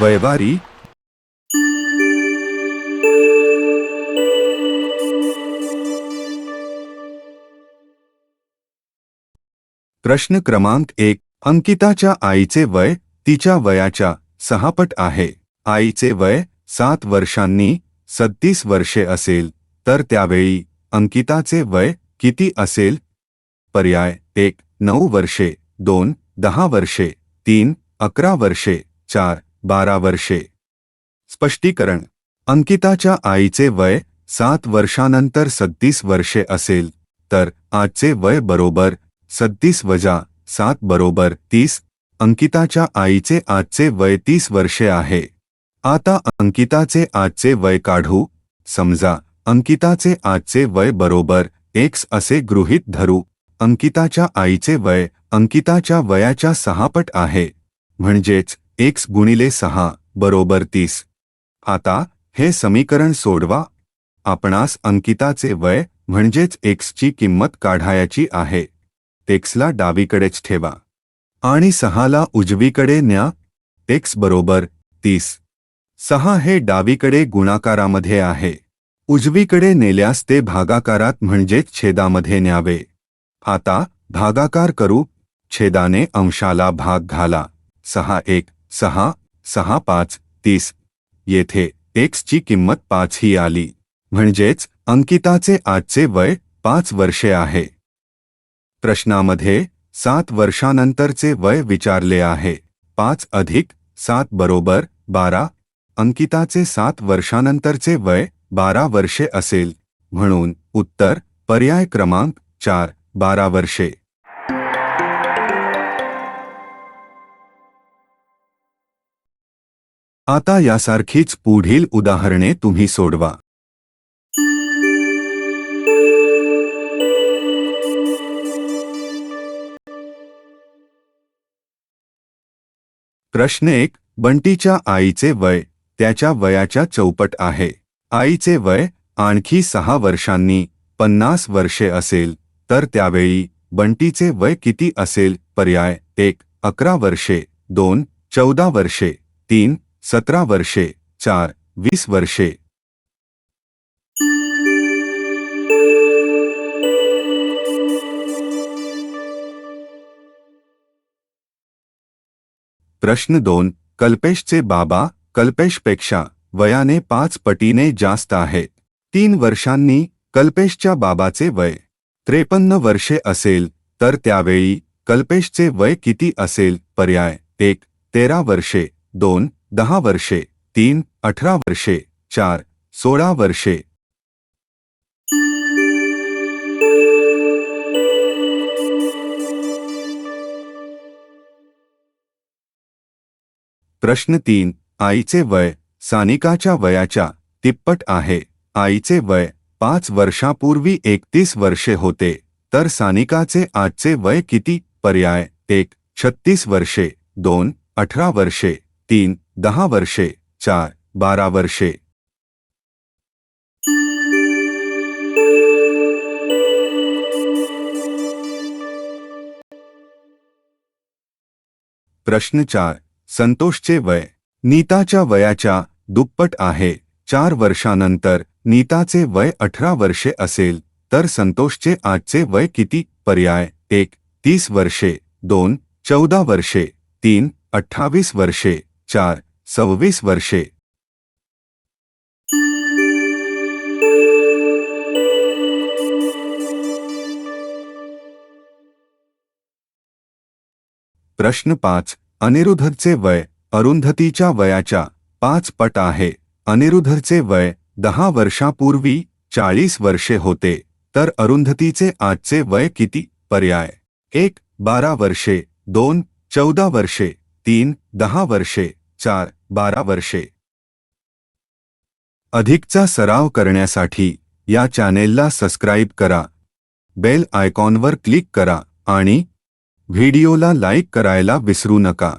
वैवारी प्रश्न क्रमांक एक अंकिताच्या आईचे वय तिच्या वयाच्या सहापट आहे. आईचे वय सात वर्षांनी सत्तीस वर्षे असेल तर त्यावेळी अंकिताचे वय किती असेल? पर्याय एक नऊ वर्षे दोन दहा वर्षे तीन अकरा वर्षे चार बारा वर्षे. स्पष्टीकरण. अंकिताच्या आईचे वय सात वर्षानंतर सत्तीस वर्षे असेल तर आजचे वय बरोबर सत्तीस वजा सात बरोबर तीस. अंकिताच्या आईचे आजचे वय तीस वर्षे आहे. आता अंकिताचे आजचे वय काढू. समजा अंकिताचे आजचे वय बरोबर एक्स असे गृहीत धरू. अंकिताच्या आईचे वय अंकिताच्या वयाच्या सहापट आहे. म्हणजेच एक्स गुणिले सहा बरोबर तीस. आता हे समीकरण सोडवा. आपणास अंकिताचे वय म्हणजेच एक्सची किंमत काढायची आहे. एक्सला डावीकडेच ठेवा. आणि सहाला उजवीकडे न्या. एक्स बरोबर तीस. सहा हे डावीकडे गुणाकारामध्ये आहे. उजवीकडे नेल्यास ते भागाकारात म्हणजेच छेदामध्ये न्यावे. आता भागाकार करू. छेदाने अंशाला भाग घाला. सहा एक. सहा सहा पाच तीस. येथे एक्सची किंमत पाच ही आली. म्हणजेच अंकिताचे आजचे वय पाच वर्षे आहे. प्रश्नामध्ये सात वर्षानंतरचे वय विचारले आहे. पाच अधिक सात बरोबर बारा. अंकिताचे सात वर्षानंतरचे वय बारा वर्षे असेल. म्हणून उत्तर पर्याय क्रमांक चार बारा वर्षे. आता यासारखीच पुढील उदाहरणे तुम्ही सोडवा. प्रश्न एक बंटीच्या आईचे वय त्याच्या वयाच्या चौपट आहे. आईचे वय आणखी सहा वर्षांनी पन्नास वर्षे असेल तर त्यावेळी बंटीचे वय किती असेल? पर्याय एक अकरा वर्षे दोन चौदा वर्षे तीन सतरा वर्षे चार वीस वर्षे. प्रश्न दोन कल्पेशचे बाबा कल्पेशपेक्षा वयाने पाच पटीने जास्त आहेत तीन वर्षांनी कल्पेशच्या बाबाचे वय त्रेपन्न वर्षे असेल तर त्यावेळी कल्पेशचे वय किती असेल पर्याय एक तेरा वर्षे दोन दहा वर्षे तीन अठरा वर्षे चार सोळा वर्षे. प्रश्न तीन आईचे वय सानिकाच्या वयाच्या तिप्पट आहे. आईचे वय पाच वर्षापूर्वी एकतीस वर्षे होते. तर सानिकाचे आजचे वय किती? पर्याय एक छत्तीस वर्षे दोन अठरा वर्षे तीन दहा वर्षे चार बारा वर्षे. प्रश्न चार संतोषचे वय. नीताच्या वयाच्या दुप्पट आहे. चार वर्षानंतर नीताचे वय अठरा वर्षे असेल तर संतोषचे आजचे वय किती? पर्याय एक तीस वर्षे दोन चौदा वर्षे तीन अठ्ठावीस वर्षे चार सव्वीस वर्षे. प्रश्न पाच. अनिरुद्धचे वय अरुंधतीच्या वयाच्या पाच पट आहे. अनिरुद्धचे वय दहा वर्षापूर्वी चाळीस वर्षे होते. तर अरुंधतीचे आजचे वय किती? पर्याय. एक बारा वर्षे दोन चौदा वर्षे तीन दहा वर्षे. चार बारा वर्षे. अधिकचा सराव करण्यासाठी या चॅनेलला सबस्क्राईब करा. बेल आयकॉनवर क्लिक करा आणि व्हिडिओला लाईक करायला विसरू नका.